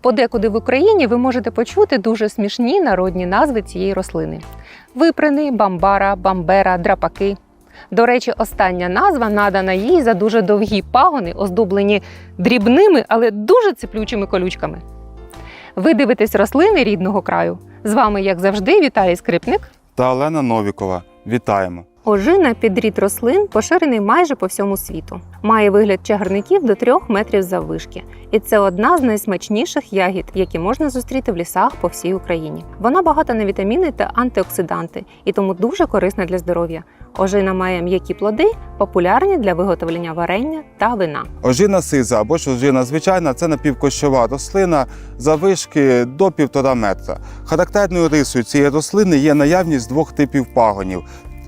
Подекуди в Україні ви можете почути дуже смішні народні назви цієї рослини: виприни, бамбара, бамбера, драпаки. До речі, остання назва надана їй за дуже довгі пагони, оздоблені дрібними, але дуже циплючими колючками. Ви дивитесь рослини рідного краю. З вами, як завжди, Віталій Скрипник. та Олена Новікова. Вітаємо! Ожина підрід рослин поширений майже по всьому світу. Має вигляд чагарників до 3 метрів заввишки. І це одна з найсмачніших ягід, які можна зустріти в лісах по всій Україні. Вона багата на вітаміни та антиоксиданти і тому дуже корисна для здоров'я. Ожина має м'які плоди, популярні для виготовлення варення та вина. Ожина сиза або ж ожина звичайна це напівкощова рослина завишки до півтора метра. Характерною рисою цієї рослини є наявність двох типів пагонів.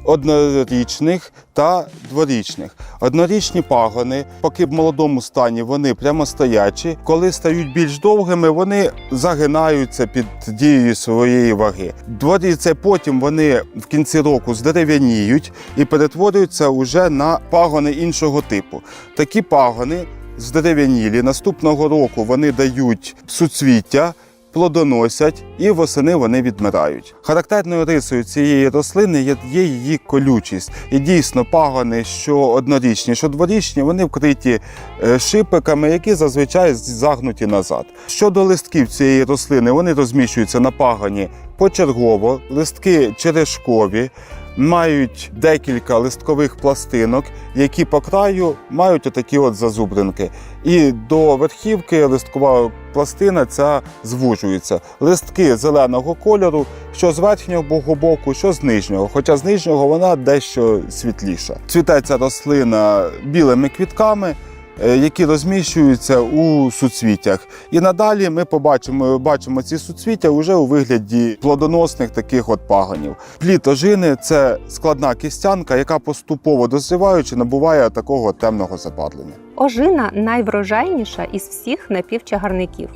Однорічних та дворічних. Однорічні пагони, поки в молодому стані вони прямостоячі. Коли стають більш довгими, вони загинаються під дією своєї ваги. Дворі це потім вони в кінці року здерев'яніють і перетворюються уже на пагони іншого типу. Такі пагони здерев'янілі. Наступного року вони дають суцвіття. Плодоносять і восени вони відмирають. Характерною рисою цієї рослини є, її колючість. І дійсно пагони, що однорічні, що дворічні, вони вкриті е, шипиками, які зазвичай загнуті назад. Щодо листків цієї рослини, вони розміщуються на пагоні почергово, листки черешкові. Мають декілька листкових пластинок, які по краю мають отакі от зазубринки. І до верхівки листкова пластина ця звужується. Листки зеленого кольору, що з верхнього боку, що з нижнього. Хоча з нижнього вона дещо світліша. Цвіте ця рослина білими квітками. Е, Які розміщуються у суцвіттях, і надалі ми побачимо бачимо ці суцвіття вже у вигляді плодоносних таких от пагонів. Плід ожини це складна кістянка, яка поступово дозріваючи набуває такого темного забарвлення. Ожина найврожайніша із всіх напівчагарників.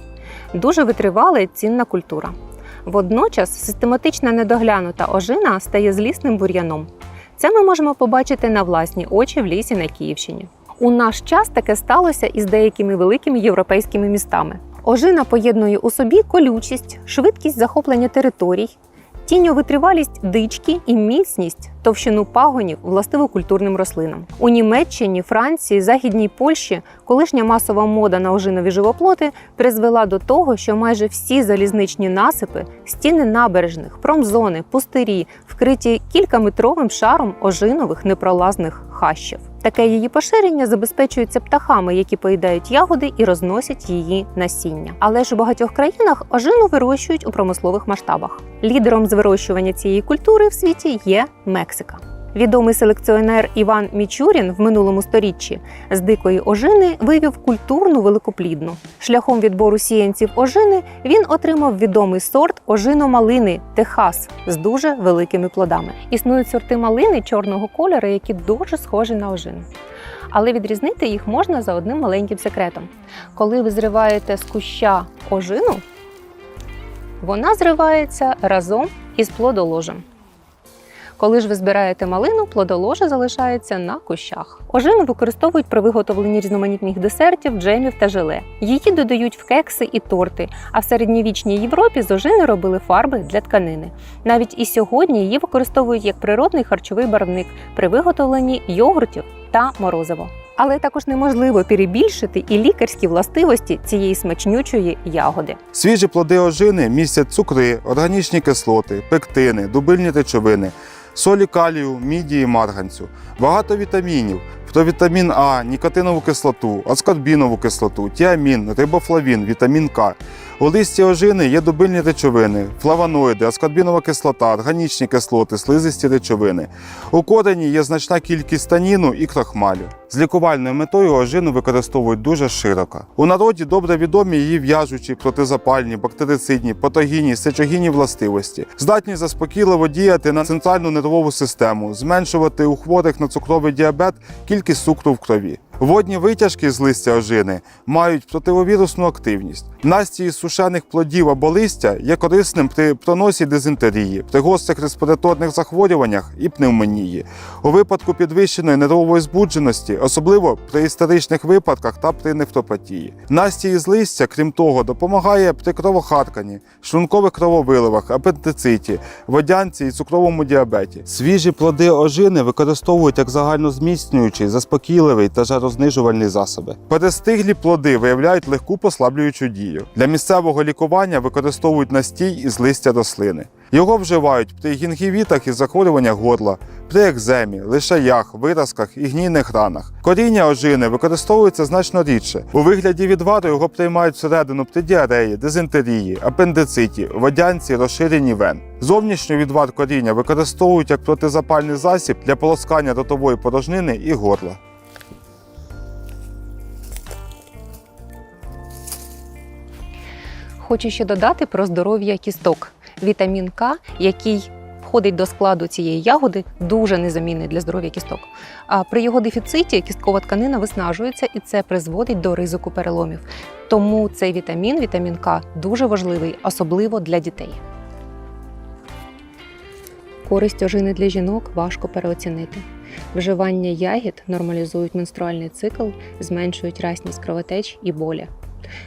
Дуже витривала і цінна культура. Водночас систематично недоглянута ожина стає злісним бур'яном. Це ми можемо побачити на власні очі в лісі на Київщині. У наш час таке сталося із деякими великими європейськими містами. Ожина поєднує у собі колючість, швидкість захоплення територій, тіньовитривалість дички і міцність товщину пагонів властиву культурним рослинам. У Німеччині, Франції, Західній Польщі колишня масова мода на ожинові живоплоти призвела до того, що майже всі залізничні насипи, стіни набережних, промзони, пустирі вкриті кількаметровим шаром ожинових непролазних хащів. Таке її поширення забезпечується птахами, які поїдають ягоди і розносять її насіння. Але ж у багатьох країнах ожину вирощують у промислових масштабах. Лідером з вирощування цієї культури в світі є Мексика. Відомий селекціонер Іван Мічурін в минулому сторіччі з дикої ожини вивів культурну великоплідну. Шляхом відбору сіянців ожини він отримав відомий сорт ожино-малини Техас з дуже великими плодами. Існують сорти малини чорного кольору, які дуже схожі на ожину. Але відрізнити їх можна за одним маленьким секретом. Коли ви зриваєте з куща ожину, вона зривається разом із плодоложем. Коли ж ви збираєте малину, плодоложе залишається на кущах. Ожину використовують при виготовленні різноманітних десертів, джемів та желе. Її додають в кекси і торти. А в середньовічній Європі з ожини робили фарби для тканини. Навіть і сьогодні її використовують як природний харчовий барвник при виготовленні йогуртів та морозиво. Але також неможливо перебільшити і лікарські властивості цієї смачнючої ягоди. Свіжі плоди ожини містять цукри, органічні кислоти, пектини, дубильні речовини, солі калію, міді і марганцю, багато вітамінів, вітамін А, нікотинову кислоту, аскорбінову кислоту, тіамін, рибофлавін, вітамін К. У листі ожини є дубильні речовини, флавоноїди, аскорбінова кислота, органічні кислоти, слизисті речовини. У корені є значна кількість таніну і крахмалю. З лікувальною метою ожину використовують дуже широко. У народі добре відомі її в'яжучі, протизапальні, бактерицидні, патогінні, сечогінні властивості, здатні заспокійливо діяти на центральну нервову систему, зменшувати у хворих на цукровий діабет кількість цукру в крові. Водні витяжки з листя ожини мають противовірусну активність. Настій сушених плодів або листя є корисним при проносі дизентерії, при гострих респіраторних захворюваннях і пневмонії. У випадку підвищеної нервової збудженості, особливо при історичних випадках та при нефропатії. Настій із листя, крім того, допомагає при кровохарканні, шлункових крововиливах, апендициті, водянці і цукровому діабеті. Свіжі плоди ожини використовують як загальнозміцнюючий, заспокійливий та жарознижувальний засоби. Перестиглі плоди виявляють легку послаблюючу дію. Для місцевого лікування використовують настій із листя рослини. Його вживають при гінгівітах і захворюваннях горла, при екземі, лишаях, виразках і гнійних ранах. Коріння ожини використовується значно рідше. У вигляді відвару його приймають всередину при діареї, дизентерії, апендициті, водянці, розширенні вен. Зовнішній відвар коріння використовують як протизапальний засіб для полоскання ротової порожнини і горла. Хочу ще додати про здоров'я кісток. Вітамін К, який входить до складу цієї ягоди, дуже незамінний для здоров'я кісток. А при його дефіциті кісткова тканина виснажується і це призводить до ризику переломів. Тому цей вітамін, вітамін К, дуже важливий, особливо для дітей. Користь ожини для жінок важко переоцінити. Вживання ягід нормалізують менструальний цикл, зменшують расність кровотеч і болі.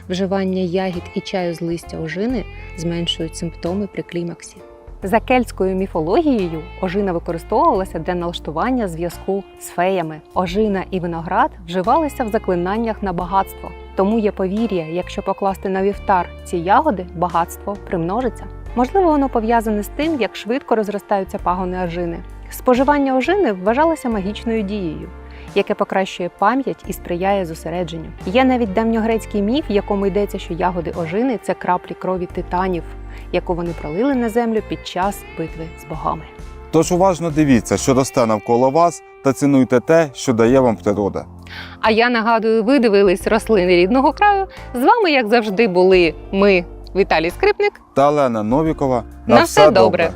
Вживання ягід і чаю з листя ожини зменшують симптоми при клімаксі. За кельтською міфологією ожина використовувалася для налаштування зв'язку з феями. Ожина і виноград вживалися в заклинаннях на багатство. Тому є повір'я, якщо покласти на вівтар ці ягоди, багатство примножиться. Можливо, воно пов'язане з тим, як швидко розростаються пагони ожини. Споживання ожини вважалося магічною дією яке покращує пам'ять і сприяє зосередженню. Є навіть давньогрецький міф, в якому йдеться, що ягоди ожини це краплі крові титанів, яку вони пролили на землю під час битви з богами. Тож уважно дивіться, що росте навколо вас, та цінуйте те, що дає вам природа. А я нагадую, ви дивились рослини рідного краю. З вами, як завжди, були ми, Віталій Скрипник. Та Олена Новікова. На все добре.